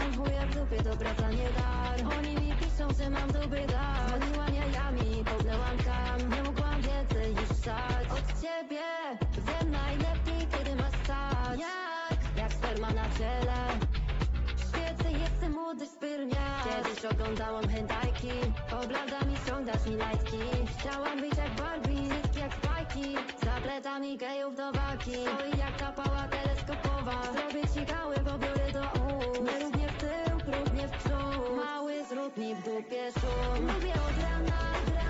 mam chuja w dupie, to nie dar. Oni mi piszą, że mam dupy dar. Dzwoniłam jajami, poblałam tam. Nie mogłam więcej już stać Od ciebie wiem najlepiej, kiedy masz czas Jak, jak sperma na ciele. Świecę, jestem młody spyrniarz. Kiedyś oglądałam hentajki. Obladam i ściągasz mi lajtki. Chciałam być jak Barbie, niski jak spajki. Za plecami gejów do waki Stoi no jak ta pała teleskopowa. Zrobię ci gały, bo biorę do mi propia sombra, otra más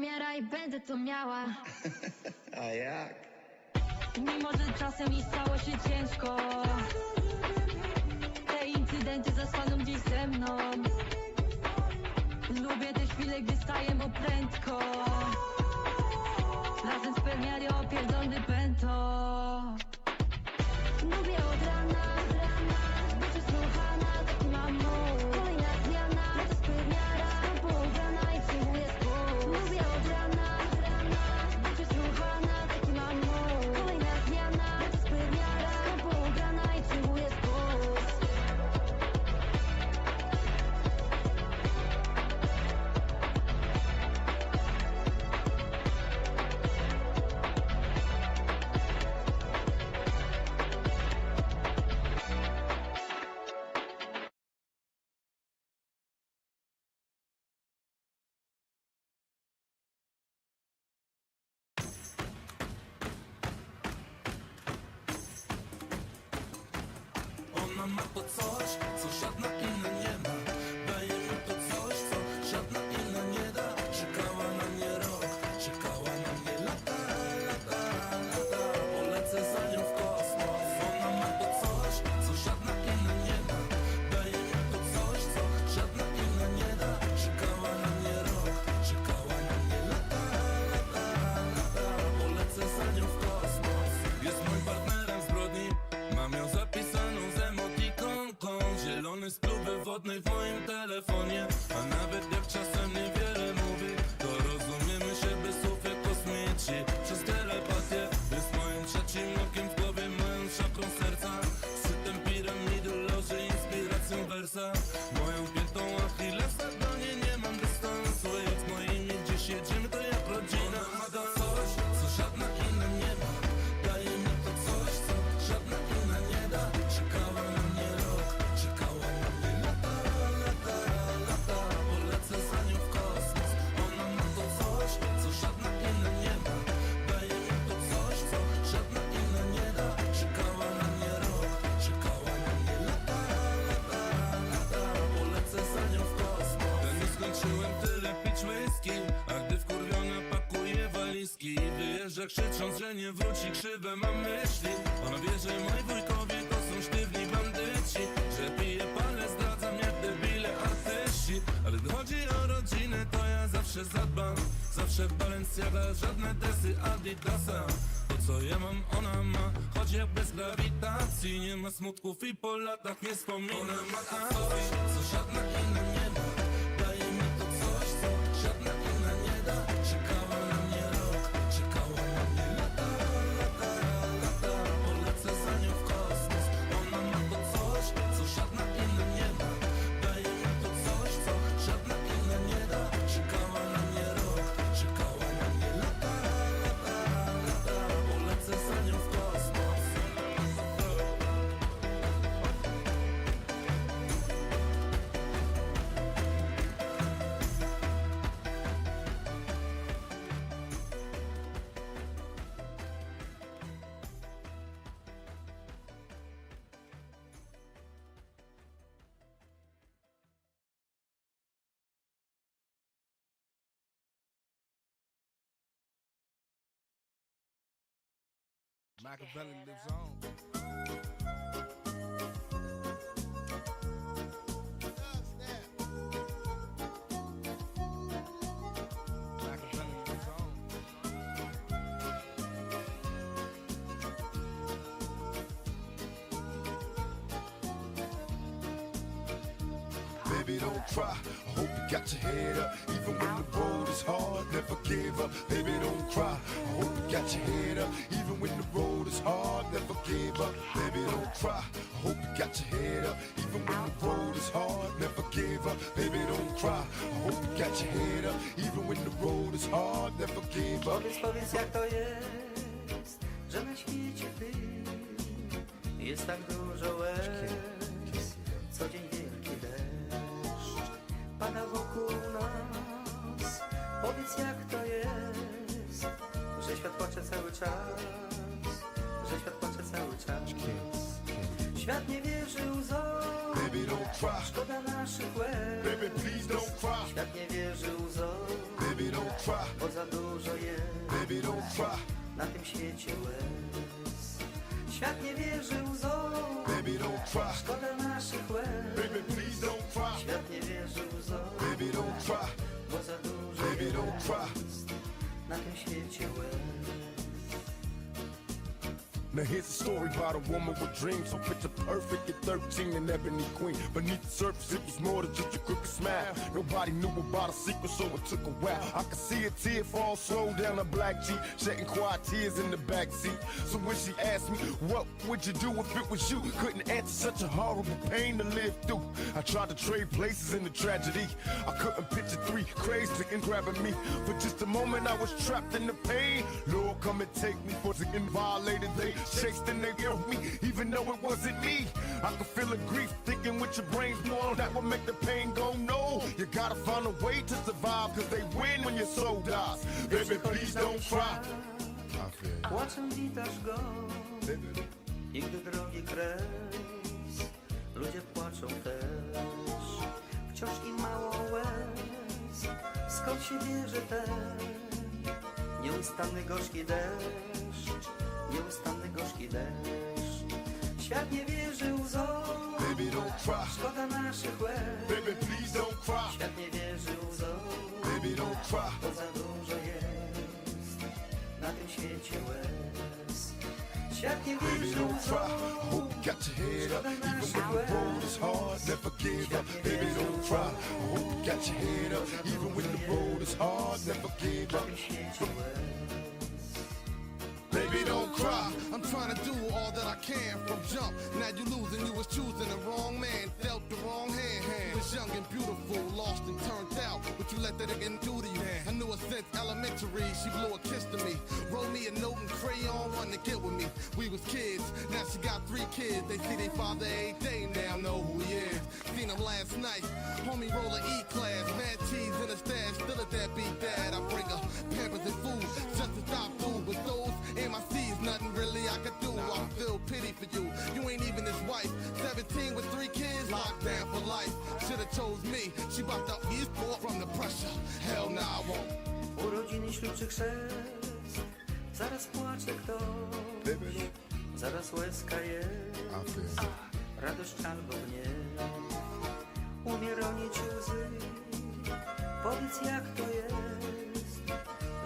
farmiera i będę to miała. A jak? Mimo, że czasem i stało się ciężko Te incydenty zostaną gdzieś ze mną. Lubię te chwile, gdy staję mu prędko Razem z permiary opierdolny pęto. Lubię od rana ma to coś, co żadna inna nie ma. Холодний в моїм темі wjeżdża krzycząc, że nie wróci krzywe mam myśli. Ona wie, że moi wujkowie to są sztywni bandyci Że pije palę, zdradza mnie debile artyści. Ale gdy chodzi o rodzinę to ja zawsze zadbam. Zawsze Balenciaga, żadne desy Adidasa. To co ja mam, ona ma, choć jak bez grawitacji Nie ma smutków i po latach nie wspomina Ona ma coś, co żadna inna nie ma? Machiavelli lives on. Don't cry. I hope you got your head up. Even when the road is hard, never give up. Baby, don't cry. I hope you got your head up. Even when the road is hard, never give up. Baby, don't cry. I hope you got your head up. Even when the road is hard, never give up. Baby, don't cry. I hope you got your head up. Even when the road is hard, never give up. Jest tak dużo Świat nie wierzy łzom, Baby, don't cry. szkoda naszych łez. Baby, please don't cry. Świat nie wierzy łzom, Baby, don't cry. bo za dużo jest. Baby, don't cry. na tym świecie łez. Świat nie wierzy łzom, Baby, don't cry. szkoda naszych łez. Baby, please don't cry. Świat nie wierzy łzom, Baby, don't cry. bo za dużo Baby, don't cry. na tym świecie łez. Now here's a story about a woman with dreams. So picture perfect at 13, an ebony queen. Beneath the surface, it was more than just a crooked smile. Nobody knew about a secret, so it took a while. I could see a tear fall slow down her black cheek, shedding quiet tears in the back seat. So when she asked me, what would you do if it was you? Couldn't answer such a horrible pain to live through. I tried to trade places in the tragedy. I couldn't picture three crazy chickens grabbing me. For just a moment, I was trapped in the pain. Lord, come and take me for the violated. They chased and they killed me, even though it wasn't me. I could feel the grief thinking with your brains more. That would make the pain go no. You gotta find a way to survive, cause they win when your soul dies. Baby, please don't cry. Płaczem witasz go i gdy drogi kres, ludzie płaczą też. Wciąż im mało łez, skąd się bierze ten nieustanny gorzki deszcz, nieustanny gorzki deszcz. Świat nie wierzy łzom, Baby, don't cry. szkoda naszych łez. Baby, please don't cry. Świat nie wierzy łzom, Baby, don't cry. bo za dużo jest na tym świecie łez. Świat nie Baby, wierzy don't cry. I hope you got your head up. Even when the road is hard, never give up. Baby, don't cry. Hope you got your head up. Even when the road is hard, never give up. na tym świecie łez. Trying to do all that I can from jump. Now you losing, you was choosing the wrong man, dealt the wrong hand. You was young and beautiful, lost and turned out. But you let that again do to you. I knew her since elementary, she blew a kiss to me. Wrote me a note in crayon, wanted to get with me. We was kids, now she got three kids. They see their father every day, now know who he is. Seen him last night, homie roll E class. mad cheese in a stash, still a deadbeat dad. I bring Chrzest, zaraz płacze ktoś, zaraz łezka jest, radość albo gniew, umie ronić łzy. Powiedz jak to jest,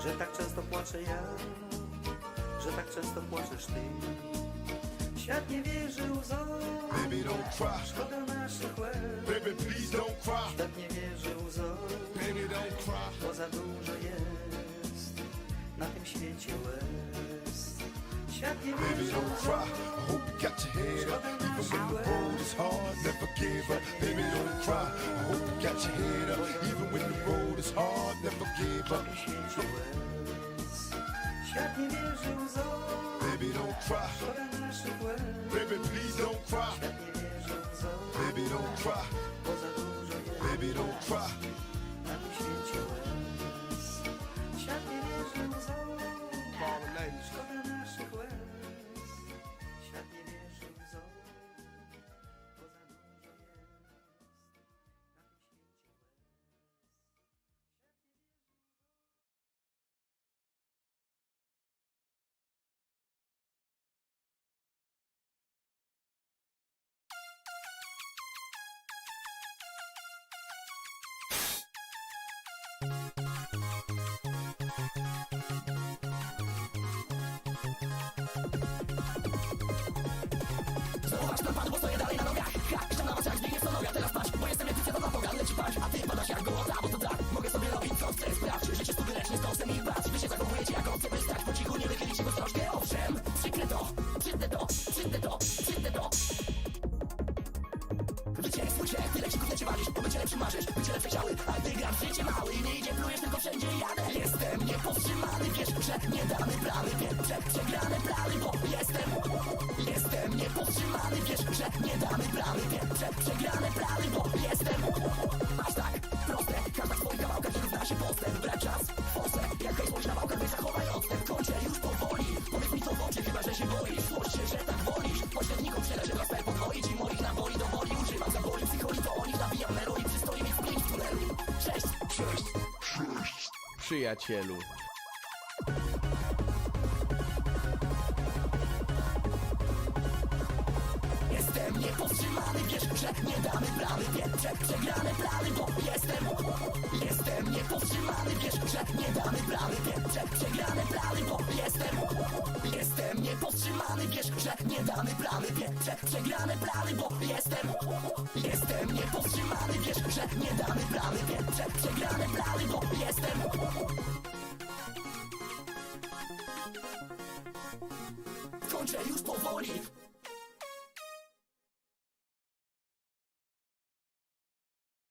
że tak często płaczę ja, że tak często płaczesz ty. Świat nie wierzy łzom, Baby, don't cry. szkoda naszych łez. Baby, please don't cry. Świat nie wierzy łzom, Baby, don't cry. bo za dużo jest tym świecie łez. Baby, don't cry. I hope you got your head up. Even when the road is hard, never give up. Baby, don't cry. I hope you got your head up. Even when the road is hard, never give up. Baby, don't cry. Baby, please don't cry. Baby, don't cry. Baby, don't cry. Wasz napad, bo stoję dalej na nogach. Ha, na was jak zbiegnie stanowią 对啊，切路。Wiesz, że nie damy plany Pieprze przegrane plany, bo jestem Jestem niepowstrzymany Wiesz, że nie damy plany Pieprze przegrane plany, bo jestem. Kończę już powoli.